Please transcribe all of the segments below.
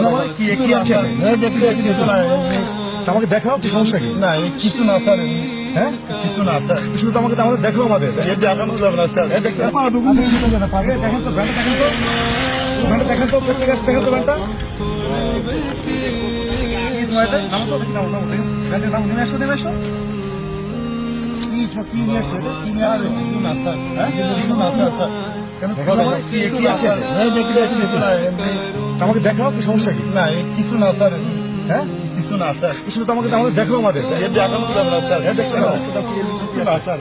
কিছু কি কি আছে? হ্যাঁ দেখি দেখি দেখি আমাকে দেখাও কি সমস্যা কি? না কিছু না স্যার হ্যাঁ? কিছু না স্যার। কিছু তো আমাকে আমাদের দেখো আমাদের। এ দেখানো যাবে না স্যার। এই দেখতে পা ঢুকুন দেখেন তো ব্যান্ডটা দেখেন তো ব্যান্ডটা দেখেন তো। দেখেন তো ব্যান্ডটা কি নাম নাম আসো নেমে আসো নিয়ে আসছে কি নিয়ে আসছে না স্যার। হ্যাঁ? না স্যার স্যার। কেন কিছু না? কি কি আছে? এটা? হ্যাঁ দেখি দেখি দেখি। আমাকে দেখাও কি সমস্যা কি? না কিছু না স্যার। হ্যাঁ? কিছু না স্যার। কিছু তো আমাকে আমাদের। দেখো আমাদের দেখানো যাবে না স্যার। দেখতে না স্যার।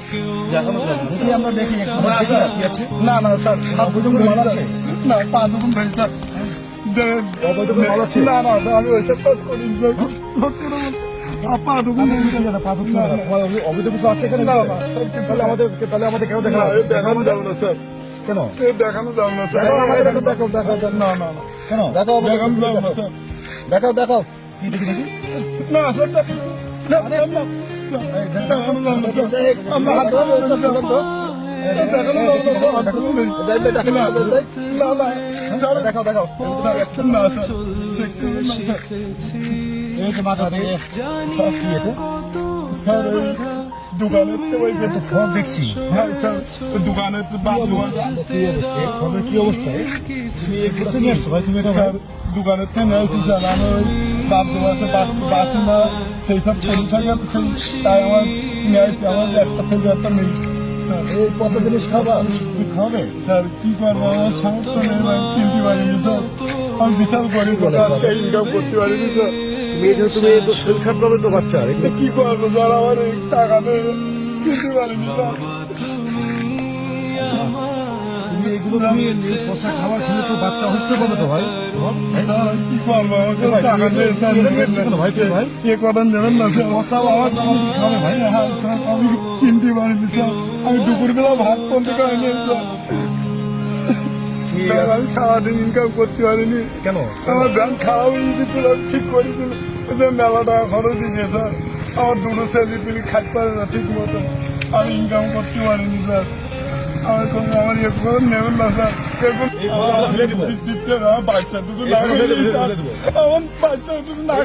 দেখানো যাবে না। দেখি আমরা দেখি। না না না স্যার। দুটো করে মাল আছে? না পা দুগুন ভাই স্যার। না আমি ওইসব কাজ করি না। পা দুগুন অবৈধ কিছু আছে এখানে? না, না না, তাহলে আমাদের তাহলে আমাদের কেন দেখা দেখানো যাবে না স্যার। কেন দেখানো যাবে না স্যার দেখো, দেখো, দেখো, দেখো, দেখো। না না না কেন দেখাও দেখানো যাবে না দেখাও দেখাও কি দেখি দেখি না স্যার দেখাও দেখাও মাথা দোকানের তো যে দেখছি। হ্যাঁ, দোকান কি অবস্থা? আমি ওই বাপ দোকানে বাসি না সেই সব করি থাকে তাই আমার নিয়ে আমার একটা নেই। স্যার এই পচা জিনিস খাবা? খাবে? স্যার কি করব? আমার সামর্থ্য নেই কিনতে পারিনি স্যার আমি বিশাল গরিব ইনকাম করতে পারিনি স্যার তুমি এটা তুমি তো শরীর খারাপ হবে তো বাচ্চা কি করব? স্যার আমার টাকা নেই কিনতে পারিনি তুমি এগুলো পচা খাবার খেলে তো বাচ্চা অসুস্থ পাবে তো ভাই। কি করব? ভাই, টাকা নেই স্যার এটা নিয়ে এসছো কেন ভাই ভাই এ করেন দেবেন না স্যার? পচা আমার খাবে ভাই? হ্যাঁ আমি কিনতে পারিনি স্যার। আমি দুপুরবেলা ভাত খাইনি স্যার কি আমি সারাদিন ইনকাম করতে পারিনি। কেন? আমার ব্যাংক খারাপ হয়ে ঠিক করেছিল মেলা টাকা খরচ দিয়েছে স্যার আমার দুটো ছেলে পিলি খাইতে পারে না ঠিক মতো। আমি ইনকাম করতে পারিনি স্যার আমার কোনো আমার ইয়ে করে নেবেন না স্যার বাচ্চা দুটো না। আমার বাচ্চা দুটো না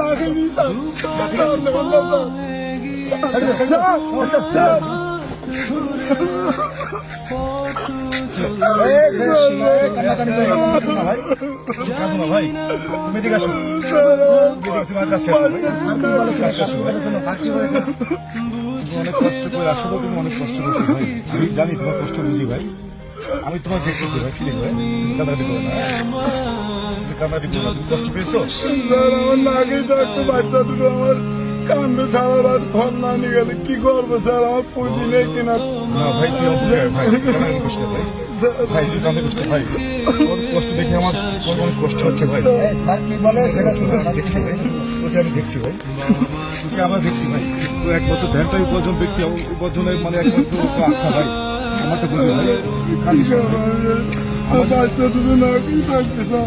না খেয়ে কষ্ট করে অনেক কষ্ট আমি জানি তোমার কষ্ট বুঝি ভাই আমি তোমার দেখতেছি ভাই ফিলিং ভাই কষ্ট পেয়েছ আমার কান্দে সারা রাত না নিয়ে গেলে কি করব স্যার? আমার পুঁজি নেই কিনা? ভাই অপকার ভাই কান্নাকাটি ভাই? ভাই ভাই। কষ্ট দেখে আমার অনেক কষ্ট হচ্ছে ভাই? স্যার কি বলে? সেটা শুনে দেখছি ভাই। আমি দেখছি ভাই। আমরা দেখছি ভাই। তো একমাত্র ধ্যানটাই উপার্জন ব্যক্তি উপার্জনের মানে একমাত্র তোর আস্থা ভাই। আমার তো বুঝি ভাই। ভাই। আমার বাচ্চা দুটো না খেয়ে থাকবে স্যার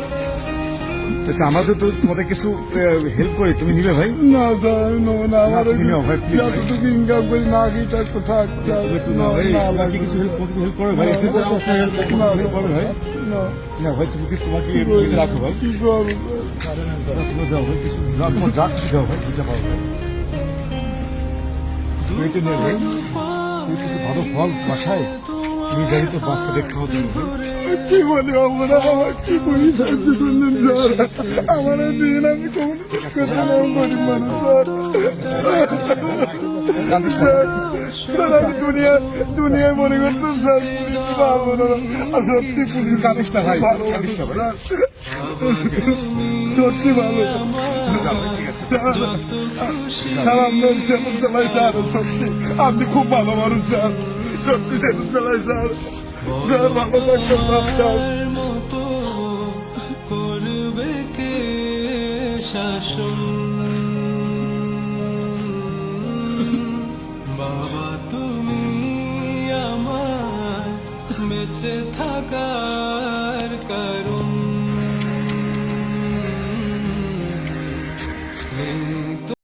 আচ্ছা আমাদের তো তোমাদের কিছু হেল্প করি তুমি নিবে ভাই? না স্যার আমি নেব না আমার তুমি নাও ভাই, please ভাই। যতটুকু ইনকাম করি না স্যার তুমি একটু না ভাই। না তোমাকে কিছু হেল্প কিছু হেল্প করবে ভাই। না, একটু না, না, হেল্প করবে ভাই। না। না ভাই তুমি কি তোমাকে রাখো ভাই। কি করব? স্যার তুমি দাও ভাই কিছু না তোমার যা কিছু দাও ভাই দিতে পারো ভাই। তুই এটা নে ভাই। কিছু ভালো ফল বাসায়। তুমি যাই তো বাচ্চাদের খাওয়া কি বলি আমরা আমার কি বলি? সাহায্য করলেন স্যার। আমার দিন আমি কোন গরিব মানুষ স্যার। কান্দিস না স্যার। আমি দুনিয়া দুনিয়ায় মনে করতাম স্যার পুলিশ পাবো না আর সত্যি পুলিশ কাঁদিস না ভাই, কাঁদিস না ভাই। সত্যি ভালো। স্যার স্যার আপনার স্যার সত্যি। আপনি খুব ভালো মানুষ স্যার। সত্যি মতো করবে কে শাসন বাবা তুমি আমার বেঁচে থাকার কারণ